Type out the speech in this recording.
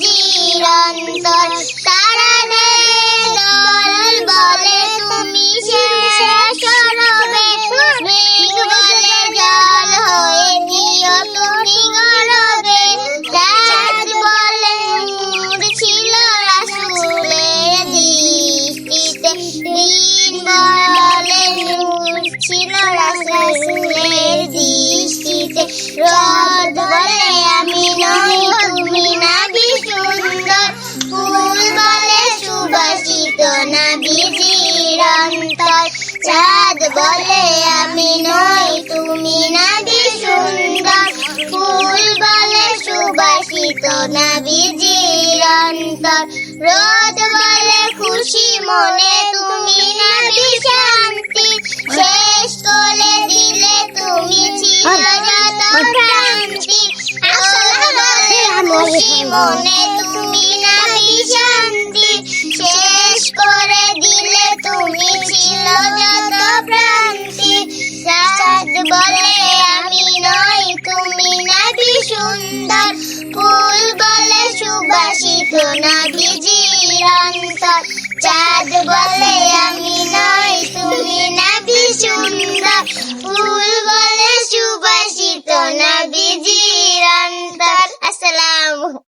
চিরন্তর তারা দেবে দল বলে, তুমি শেষ রবে মেঘ বলে, জল হয়ে তুমি বলে নূর ছিল রাসূলের দৃষ্টিতে। বলে নূর ছিল রাসূলের দৃষ্টিতে। না বিজির অন্তর চাঁদ বলে আমি নই তুমি না সুন্দর ফুল বলে সুবাসিত না বিজির অন্তর রোদ বলে খুশি মনে তুমি না শান্তি শেষ করে দিলে তুমি ছিল যত ভ্রান্তি বলে খুশি মনে তুমি না শান্তি বলে আমি নই তুমি না সুন্দর। ফুল বলে সুবাসিত না অন্তর চাঁদ বলে